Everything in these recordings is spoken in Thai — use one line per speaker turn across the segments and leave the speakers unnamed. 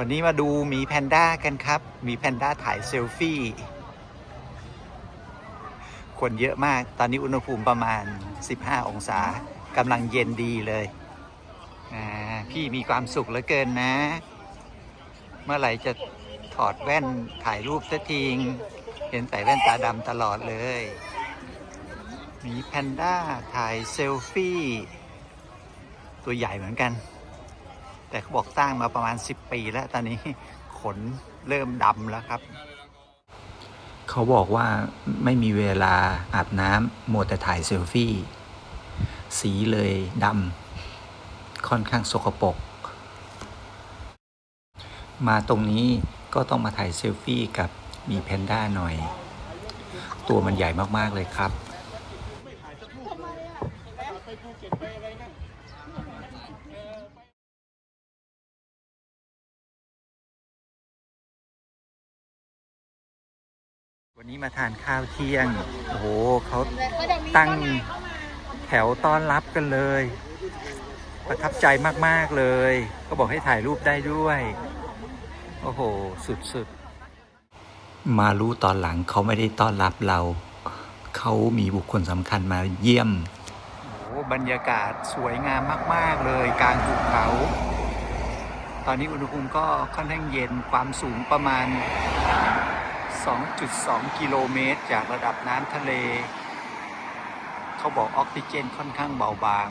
วันนี้มาดูมีแพนด้ากันครับ มีแพนด้าถ่ายเซลฟี่ คนเยอะมาก ตอนนี้อุณหภูมิประมาณ 15 องศากำลังเย็นดีเลย พี่มีความสุขเหลือเกินนะ เมื่อไหร่จะถอดแว่นถ่ายรูปสักทีเห็นใส่แว่นตาดำตลอดเลย มีแพนด้าถ่ายเซลฟี่ ตัวใหญ่เหมือนกัน แต่เขาบอกตั้างมาประมาณ 10 ปีแล้วตอนนี้ขนเริ่มดำแล้วครับ เขาบอกว่าไม่มีเวลาอาบน้ำมัวแต่ถ่ายเซลฟี่ สีเลยดำค่อนข้างสกปรกมาตรงนี้ก็ต้องมาถ่ายเซลฟี่กับมีแพนด้าหน่อย ตัวมันใหญ่มาก ๆ เลยครับ วันนี้มาทานข้าวเที่ยง โอ้โหเขาตั้งแถวต้อนรับกันเลย ประทับใจมากๆเลย ก็บอกให้ถ่ายรูปได้ด้วย โอ้โห สุดๆ มารู้ตอนหลังเขาไม่ได้ต้อนรับเรา เขามีบุคคลสำคัญมาเยี่ยม โอ้โหบรรยากาศสวยงามมาก ๆ เลยกลางภูเขา ตอนนี้อุณหภูมิก็ค่อนข้างเย็นความสูงประมาณ 2.2 กิโลเมตร จากระดับน้ำทะเล เขาบอกออกซิเจนค่อนข้างเบาบาง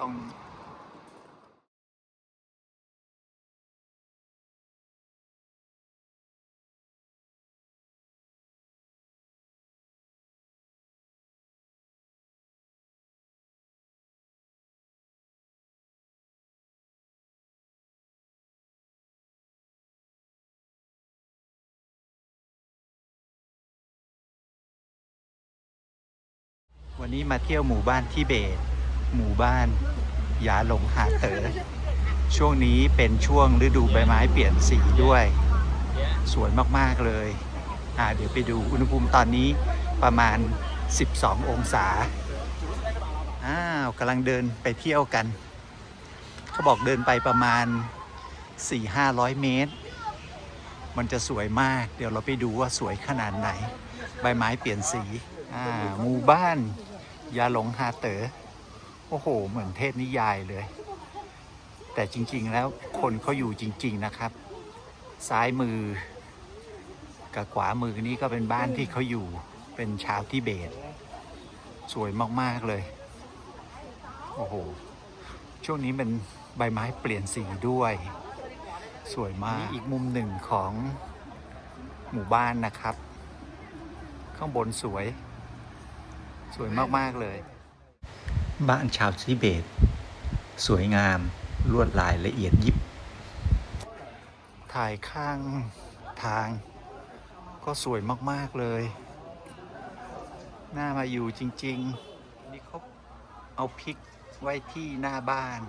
ต้อง วันนี้มาเที่ยวหมู่บ้านทิเบต หมู่บ้านยาหลงหาเต๋อช่วงนี้เป็นช่วงฤดูใบไม้เปลี่ยนสีด้วย สวยมากๆเลย อ่าเดี๋ยวไปดูอุณหภูมิตอนนี้ประมาณ 12 องศา อ้าวกำลังเดินไปเที่ยวกัน เขาบอกเดินไปประมาณ 4-500 เมตร มันจะสวยมาก เดี๋ยวเราไปดูว่าสวยขนาดไหน ใบไม้เปลี่ยนสี อ่าหมู่บ้าน ยาหลงฮาเต๋อโอ้โห เหมือนเทพนิยายเลย แต่จริง ๆ แล้วคนเขาอยู่จริง ๆ นะครับ ซ้ายมือ กับขวามือนี่ก็เป็นบ้านที่เขาอยู่เป็นชาวทิเบต สวยมาก ๆ เลย โอ้โห ช่วงนี้เป็นใบไม้เปลี่ยนสีด้วย สวยมากอีกมุมหนึ่งของหมู่บ้านนะครับ ข้างบนสวย สวยมาก ๆ เลย บ้านชาวทิเบต สวยงาม ลวดลายละเอียดยิบ ถ่ายข้างทาง ก็สวยมาก ๆ เลยน่ามาอยู่จริง ๆ นี่เขาเอาพริกไว้ที่หน้าบ้าน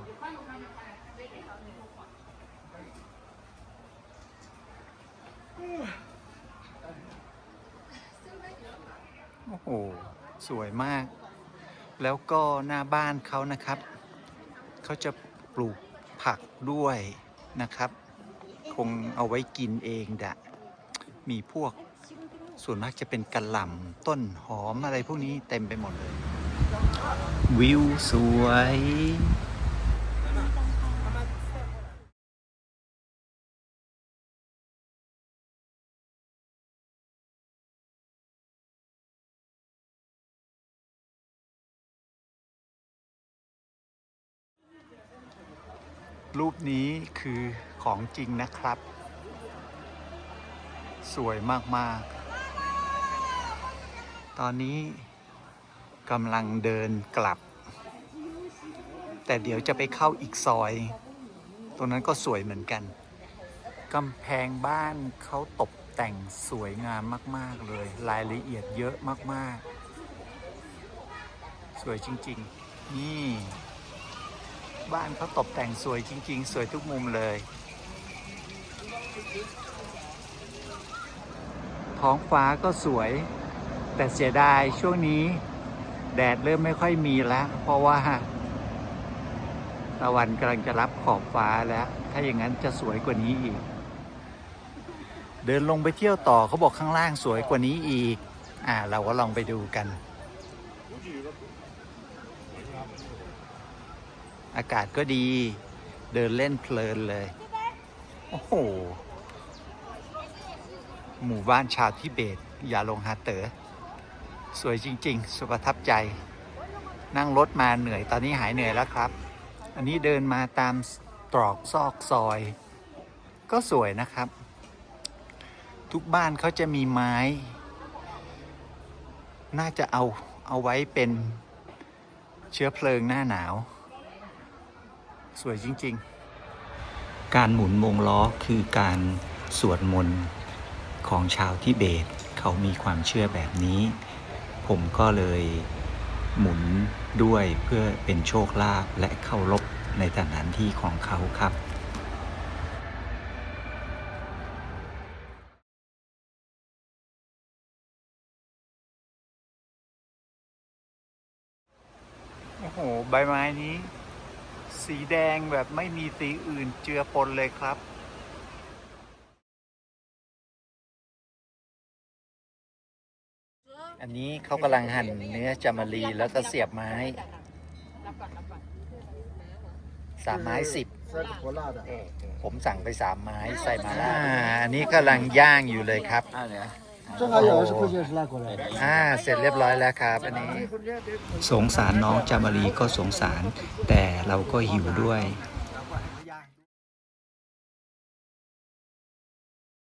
โอ้โห สวยมาก แล้วก็หน้าบ้านเขานะครับ เขาจะปลูกผักด้วยนะครับ คงเอาไว้กินเองดะมีพวกส่วนมากจะเป็นกระหล่ำต้นหอมอะไรพวกนี้เต็มไปหมดเลย วิวสวย รูปนี้คือของจริงนะครับ สวยมาก ๆ ตอนนี้กำลังเดินกลับ แต่เดี๋ยวจะไปเข้าอีกซอย ตรงนั้นก็สวยเหมือนกันกำแพงบ้านเขาตกแต่งสวยงามมาก ๆ เลย รายละเอียดเยอะมาก ๆ สวยจริง ๆ นี่ บ้านเขาตกแต่งสวยจริง ๆ สวยทุกมุมเลย ท้องฟ้าก็สวย แต่เสียดายช่วงนี้ แดดเริ่มไม่ค่อยมีแล้ว เพราะว่าตะวันกำลังจะรับขอบฟ้าแล้ว ถ้าอย่างนั้นจะสวยกว่านี้อีก เดินลงไปเที่ยวต่อเขาบอกข้างล่างสวยกว่านี้อีก อ่า เราก็ลองไปดูกัน อากาศก็ดี เดินเล่นเพลินเลย โอ้โห หมู่บ้านชาวทิเบตอย่าลงฮาเตอ๋อ สวยจริง ๆ สุประทับใจ นั่งรถมาเหนื่อย ตอนนี้หายเหนื่อยแล้วครับ อันนี้เดินมาตามตรอกซอกซอย ก็สวยนะครับ ทุกบ้านเขาจะมีไม้ น่าจะเอาเอาไว้เป็นเชื้อเพลิงหน้าหนาว สวยจริง ๆ การหมุนวงล้อคือการสวดมนต์ของชาวทิเบต เขามีความเชื่อแบบนี้ ผมก็เลยหมุนด้วยเพื่อเป็นโชคลาภและเคารพในสถานที่ของเขาครับโอ้โห ใบไม้นี้ สีแดงแบบไม่มีสีอื่นเจือปนเลยครับ อันนี้เขากำลังหั่นเนื้อจามารีแล้วก็เสียบไม้สามไม้สิบผมสั่งไปสามไม้ใส่มาล่าอันนี้กำลังย่างอยู่เลยครับ
这还有是不是是辣过来的？
อ่า เสร็จเรียบร้อยแล้วครับ อันนี้ สงสารน้องจามารีก็สงสาร แต่เราก็หิวด้วย
啊